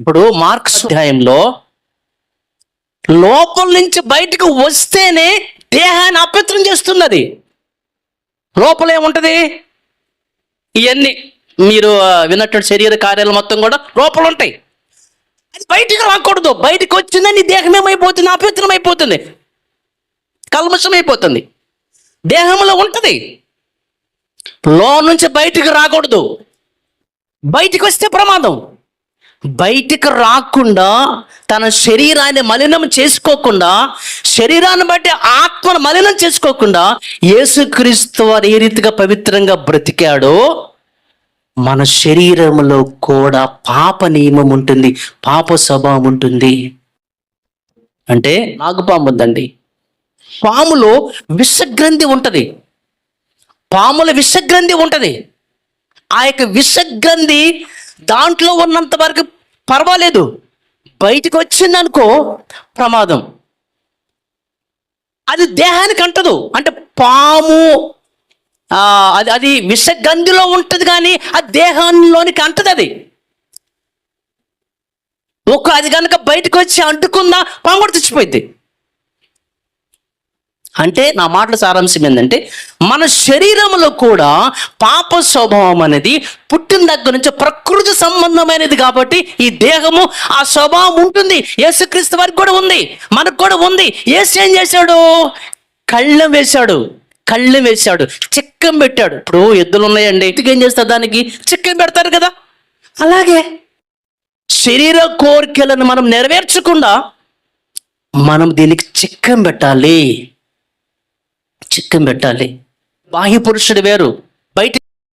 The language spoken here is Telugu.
ఇప్పుడు మార్క్స్ అధ్యాయంలో లోపల నుంచి బయటకు వస్తేనే దేహాన్ని అపవిత్రం చేస్తున్నది. లోపల ఏముంటుంది? ఇవన్నీ మీరు విన్నట్టు శరీర కార్యాలు మొత్తం కూడా లోపల ఉంటాయి. అది బయటికి రాకూడదు. బయటకు వచ్చిందని దేహం ఏమైపోతుంది? అపవిత్రం అయిపోతుంది. కల్మషం అయిపోతుంది. దేహంలో ఉంటుంది. లో నుంచి బయటికి రాకూడదు. బయటికి వస్తే ప్రమాదం. బయటికి రాకుండా తన శరీరాన్ని మలినం చేసుకోకుండా శరీరాన్ని బట్టి ఆత్మను మలినం చేసుకోకుండా యేసుక్రీస్తు వారు ఏ రీతిగా పవిత్రంగా బ్రతికాడో మన శరీరంలో కూడా పాప నియమం ఉంటుంది పాప స్వభావం ఉంటుంది. అంటే నాగుపాము ఉందండి. పాములో విషగ్రంథి ఉంటుంది. పాముల విషగ్రంథి ఉంటుంది. ఆ యొక్క విషగ్రంథి దాంట్లో ఉన్నంత వరకు పర్వాలేదు. బయటకు వచ్చిందనుకో ప్రమాదం. అది దేహానికి అంటదు. అంటే పాము అది అది విషగంధిలో ఉంటుంది కానీ ఆ దేహంలోనికి అంటది అది. ఒక అది కనుక బయటకు వచ్చి అంటుకుందా పాము కూడా చచ్చిపోయింది అంటే నా మాటల సారాంశం ఏంటంటే మన శరీరంలో కూడా పాప స్వభావం అనేది పుట్టిన దగ్గర నుంచి ప్రకృతి సంబంధమైనది కాబట్టి ఈ దేహము ఆ స్వభావం ఉంటుంది. యేసుక్రీస్తు వారికి కూడా ఉంది. మనకు కూడా ఉంది. ఏసు ఏం చేశాడు? కళ్ళం వేశాడు. కళ్ళం వేశాడు. చిక్కం పెట్టాడు. ఇప్పుడు ఎద్దులు ఉన్నాయండి. ఎత్తుకు ఏం చేస్తారు దానికి? చిక్కం పెడతారు కదా. అలాగే శరీర కోరికలను మనం నెరవేర్చకుండా మనం దీనికి చిక్కం పెట్టాలి. చిక్కం పెట్టాలి బాహ్య పురుషుడు వేరు. బయట